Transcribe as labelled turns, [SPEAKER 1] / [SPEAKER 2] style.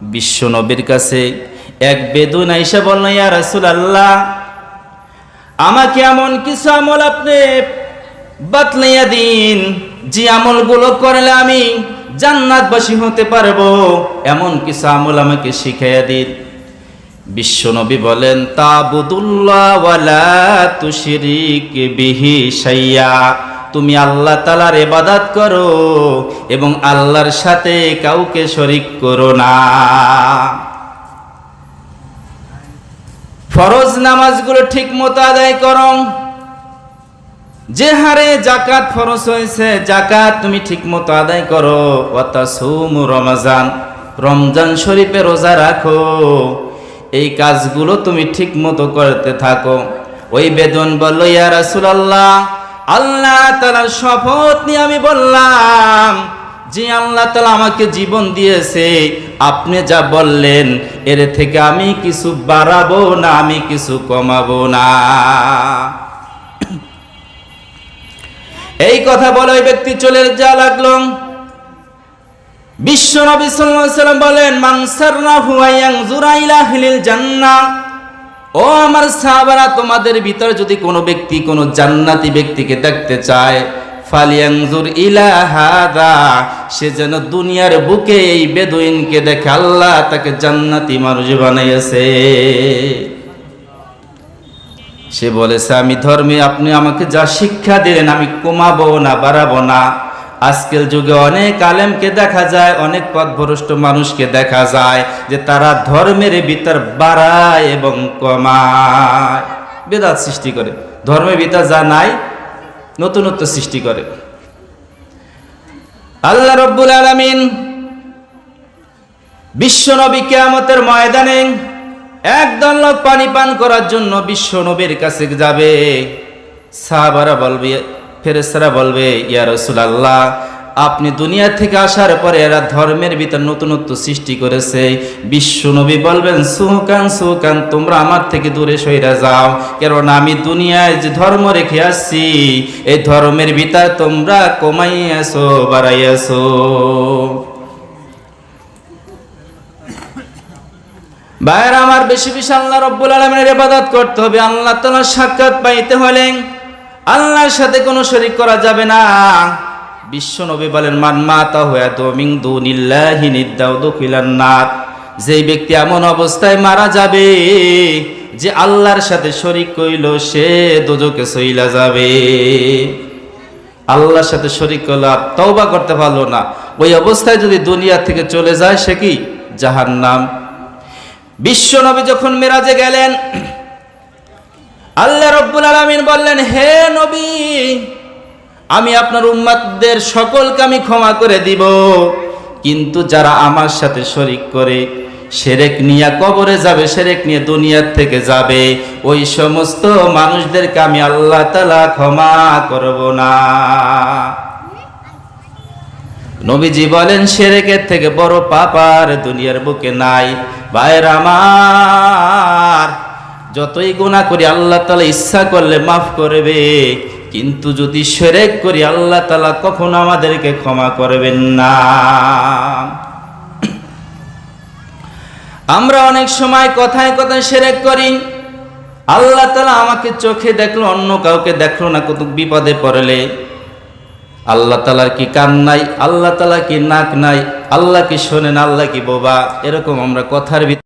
[SPEAKER 1] বিশ্ব নবীর কাছে এক বেদুন আইসা বলল, ইয়া রাসুল আল্লাহ আমাকে এমন কিছু আমল আপনি বাতলাইয়া দিন, যে আমলগুলো করলে আমি জান্নাতবাসী হতে পারব। এমন কিছু আমল আমাকে শিখাইয়া দিন। বিশ্বনবী বলেন, তাবুদুল্লাহ ওয়ালা তুশরিক বিহি শাইয়া। তুমি আল্লাহ তালার এবাদাত করো এবং আল্লাহর সাথে কাউকে শরিক করো না। ফরজ নামাজগুলো ঠিক মতো আদায় করো। যে হারে জাকাত ফরজ হয়েছে জাকাত তুমি ঠিক মতো আদায় করো। ওয়াতাসুম রমাজান, রমজান শরীফে রোজা রাখো। এই কাজগুলো তুমি ঠিক মতো করতে থাকো। ওই বেদন বলল, ইয়া রাসূলুল্লাহ আল্লাহ তাআলার শপথ নিয়ে আমি বললাম যে আল্লাহ তালা আমাকে জীবন দিয়েছে, আপনি যা বললেন, এর থেকে আমি কিছু বাড়াবো না, আমি কিছু কমাবো না। এই কথা বলে ওই ব্যক্তি চলে যা লাগল। বিশ্ব নবী সাল্লাম বলেন, মান সাররাহু আয়ানজুরা ইলা আহলিল জান্নাহ ও আমার সাহাবারা, তোমাদের ভিতরে যদি কোনো ব্যক্তি, কোনো জান্নাতি ব্যক্তিকে দেখতে চায় ফালিয়ানজুর ইলা হাদা, সে যেন দুনিয়ার বুকে এই বেদুইনকে দেখে আল্লাহ তাকে জান্নাতি মানুষ বানাইছে সে বলেছে, আমি ধর্মে আপনি আমাকে যা শিক্ষা দিলেন, আমি কমাবো না, বাড়াবো না। আজকের যুগে অনেক আলেমকে দেখা যায়, অনেক পথভ্রষ্ট মানুষকে দেখা যায় যে তারা ধর্মের ভিতর বাড়ায় এবং কমায়। বেদাত সৃষ্টি করে। ধর্মের ভিতর যা নাই, নতুনত্ব সৃষ্টি করে। আল্লাহ রব্বুল আলামিন বিশ্ব নবী কেয়ামতের ময়দানে একদল লোক পানি পান করার জন্য বিশ্ব নবীর কাছে যাবে। সাহাবারা বলবে ফেরেস্তারা বলবে, ইয়া রাসূলুল্লাহ, আপনি দুনিয়া থেকে আসার পরে এরা ধর্মের ভিতর নতুনত্ব সৃষ্টি করেছে। বিশ্বনবী বলবেন, সুকান সুকান, তোমরা আমার থেকে দূরে সইরা যাও। কারণ আমি দুনিয়ায় যে ধর্ম রেখে আসছি, এই ধর্মের ভিতর তোমরা কমাইয়াছো, বাড়াইয়াছো। ভাইয়ের, আমার বেশি বেশি আল্লাহ রব্বুল আলমের ইবাদত করতে হবে। আল্লাহ তালার সাক্ষাৎ পাইতে হলে আল্লাহর সাথে কোনো শরিক করা যাবে না। বিশ্ব নবী বলেন, মান মাতা হয়ে তো মিং দুনিল্লাহি নিদ্দাও দখিলান্নাত যেই ব্যক্তি এমন অবস্থায় মারা যাবে যে আল্লাহর সাথে শরিক কইল, সে দোজকে সইলা যাবে। আল্লাহর সাথে শরিক করল, আর তওবা করতে পারল না। ওই অবস্থায় যদি দুনিয়া থেকে চলে যায়, সে কি? জাহান্নাম। বিশ্ব নবী যখন মেরাজে গেলেন আল্লাহ রব্বুল আলমিন বললেন, হে নবী, আমি আপনার উম্মাতদের সকলকে আমি ক্ষমা করে দিব। কিন্তু যারা আমার সাথে শরিক করে, সেরেক নিয়ে কবরে যাবে, সেরেক নিয়ে দুনিয়ার থেকে যাবে। ওই সমস্ত মানুষদেরকে আমি আল্লাহ তালা ক্ষমা করব না। নবীজি বলেন, সেরেকের থেকে বড় পাপার দুনিয়ার বুকে নাই। ভাইয়ের আমার যতই গুণা করি, আল্লাহ তালা ইচ্ছা করলে মাফ করবে। কিন্তু যদি সেরেক করি, আল্লাহ তালা কখনো আমাদেরকে ক্ষমা করবেন না। আমরা অনেক সময় কথায় কথায় সেরেক করি। আল্লাহ তালা আমাকে চোখে দেখল, অন্য কাউকে দেখল না কত বিপদে পড়লে। আল্লাহ তালার কি কান নাই, আল্লাহ তালা কি নাক নাই, আল্লাহ কি শোনেন, আল্লাহ কি বোবা, এরকম আমরা কথার ভিতরে